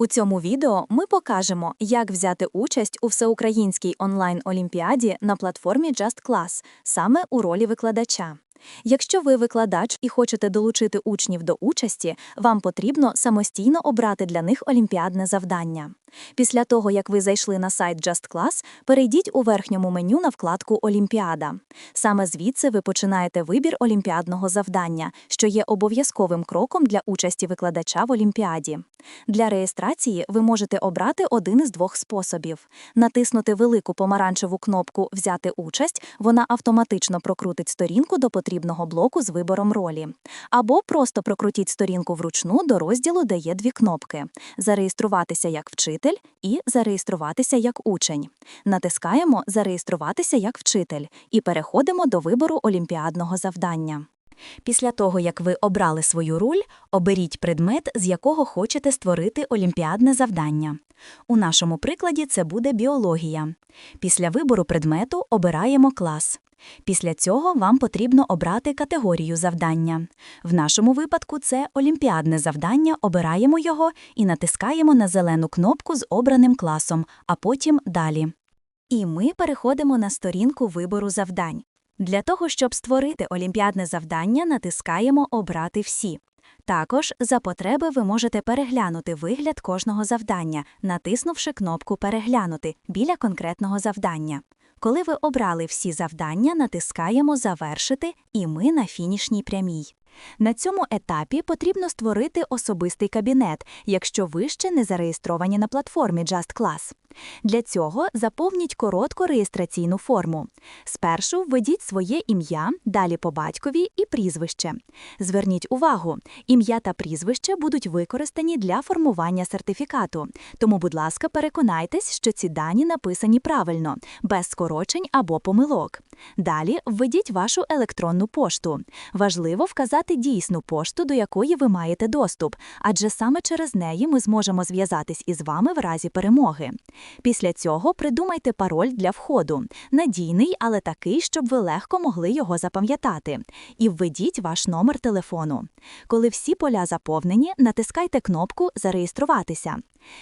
У цьому відео ми покажемо, як взяти участь у всеукраїнській онлайн-олімпіаді на платформі Just саме у ролі викладача. Якщо ви викладач і хочете долучити учнів до участі, вам потрібно самостійно обрати для них олімпіадне завдання. Після того, як ви зайшли на сайт Just Class, перейдіть у верхньому меню на вкладку Олімпіада. Саме звідси ви починаєте вибір олімпіадного завдання, що є обов'язковим кроком для участі викладача в олімпіаді. Для реєстрації ви можете обрати один із двох способів: натиснути велику помаранчеву кнопку Взяти участь, вона автоматично прокрутить сторінку до потрібного блоку з вибором ролі. Або просто прокрутіть сторінку вручну до розділу, де є дві кнопки: Зареєструватися як вчитель і Зареєструватися як учень. Натискаємо Зареєструватися як вчитель і переходимо до вибору олімпіадного завдання. Після того, як ви обрали свою роль, оберіть предмет, з якого хочете створити олімпіадне завдання. У нашому прикладі це буде біологія. Після вибору предмету обираємо клас. Після цього вам потрібно обрати категорію завдання. В нашому випадку це олімпіадне завдання, обираємо його і натискаємо на зелену кнопку з обраним класом, а потім далі. І ми переходимо на сторінку вибору завдань. Для того, щоб створити олімпіадне завдання, натискаємо Обрати всі. Також за потреби ви можете переглянути вигляд кожного завдання, натиснувши кнопку Переглянути біля конкретного завдання. Коли ви обрали всі завдання, натискаємо Завершити, і ми на фінішній прямій. На цьому етапі потрібно створити особистий кабінет, якщо ви ще не зареєстровані на платформі Just Class. Для цього заповніть коротку реєстраційну форму. Спершу введіть своє ім'я, далі по батькові і прізвище. Зверніть увагу, ім'я та прізвище будуть використані для формування сертифікату. Тому, будь ласка, переконайтесь, що ці дані написані правильно, без скорочень або помилок. Далі введіть вашу електронну пошту. Важливо вказати дійсну пошту, до якої ви маєте доступ, адже саме через неї ми зможемо зв'язатись із вами в разі перемоги. Після цього придумайте пароль для входу, надійний, але такий, щоб ви легко могли його запам'ятати. І введіть ваш номер телефону. Коли всі поля заповнені, натискайте кнопку Зареєструватися.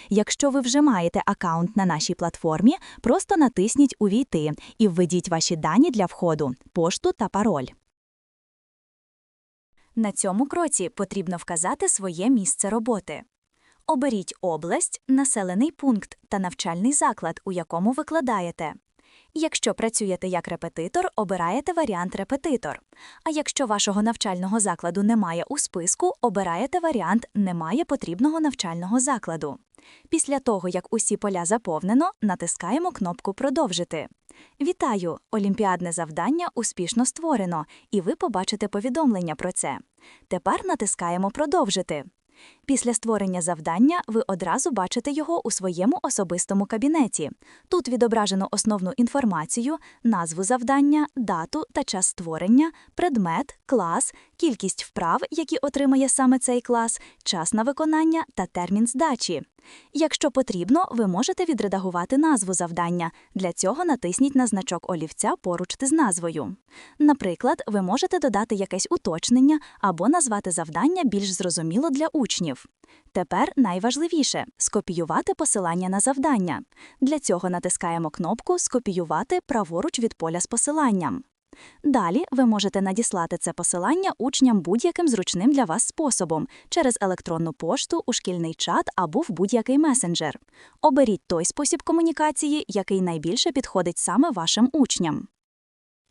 Якщо ви вже маєте аккаунт на нашій платформі, просто натисніть Увійти і введіть ваші дані для входу, пошту та пароль. На цьому кроці потрібно вказати своє місце роботи. Оберіть область, населений пункт та навчальний заклад, у якому викладаєте. Якщо працюєте як репетитор, обираєте варіант репетитор. А якщо вашого навчального закладу немає у списку, обираєте варіант Немає потрібного навчального закладу. Після того, як усі поля заповнено, натискаємо кнопку Продовжити. Вітаю! Олімпіадне завдання успішно створено, і ви побачите повідомлення про це. Тепер натискаємо Продовжити. Після створення завдання ви одразу бачите його у своєму особистому кабінеті. Тут відображено основну інформацію, назву завдання, дату та час створення, предмет, клас, кількість вправ, які отримає саме цей клас, час на виконання та термін здачі. Якщо потрібно, ви можете відредагувати назву завдання. Для цього натисніть на значок олівця поруч з назвою. Наприклад, ви можете додати якесь уточнення або назвати завдання більш зрозуміло для учнів. Тепер найважливіше скопіювати посилання на завдання. Для цього натискаємо кнопку Скопіювати праворуч від поля з посиланням. Далі ви можете надіслати це посилання учням будь-яким зручним для вас способом через електронну пошту, у шкільний чат або в будь-який месенджер. Оберіть той спосіб комунікації, який найбільше підходить саме вашим учням.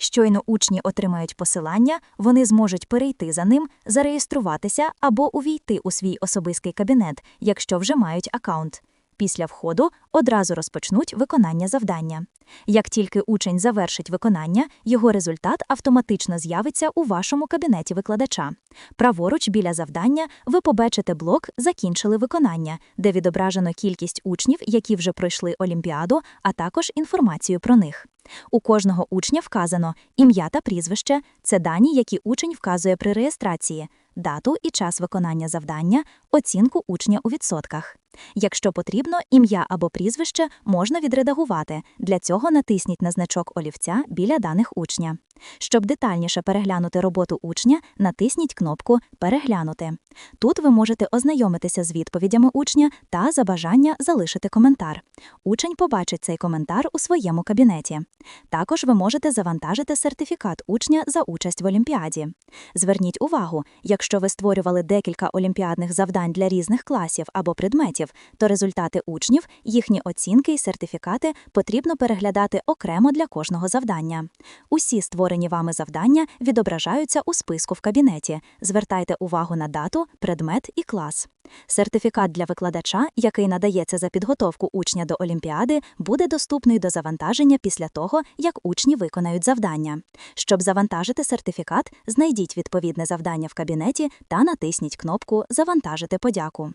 Щойно учні отримають посилання, вони зможуть перейти за ним, зареєструватися або увійти у свій особистий кабінет, якщо вже мають аккаунт. Після входу одразу розпочнуть виконання завдання. Як тільки учень завершить виконання, його результат автоматично з'явиться у вашому кабінеті викладача. Праворуч біля завдання ви побачите блок Закінчили виконання, де відображено кількість учнів, які вже пройшли олімпіаду, а також інформацію про них. У кожного учня вказано ім'я та прізвище це дані, які учень вказує при реєстрації, дату і час виконання завдання, оцінку учня у відсотках. Якщо потрібно, ім'я або прізвище можна відредагувати. Для цього натисніть на значок олівця біля даних учня. Щоб детальніше переглянути роботу учня, натисніть кнопку Переглянути. Тут ви можете ознайомитися з відповідями учня та за бажання залишити коментар. Учень побачить цей коментар у своєму кабінеті. Також ви можете завантажити сертифікат учня за участь в олімпіаді. Зверніть увагу, якщо ви створювали декілька олімпіадних завдань для різних класів або предметів, то результати учнів, їхні оцінки і сертифікати потрібно переглядати окремо для кожного завдання. Усі створені вами завдання відображаються у списку в кабінеті. Звертайте увагу на дату, предмет і клас. Сертифікат для викладача, який надається за підготовку учня до олімпіади, буде доступний до завантаження після того, як учні виконають завдання. Щоб завантажити сертифікат, знайдіть відповідне завдання в кабінеті та натисніть кнопку Завантажити подяку.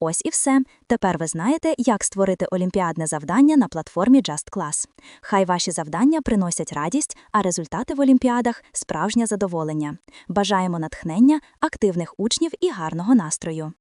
Ось і все. Тепер ви знаєте, як створити олімпіадне завдання на платформі Just Class. Хай ваші завдання приносять радість, а результати в олімпіадах справжнє задоволення. Бажаємо натхнення, активних учнів і гарного настрою.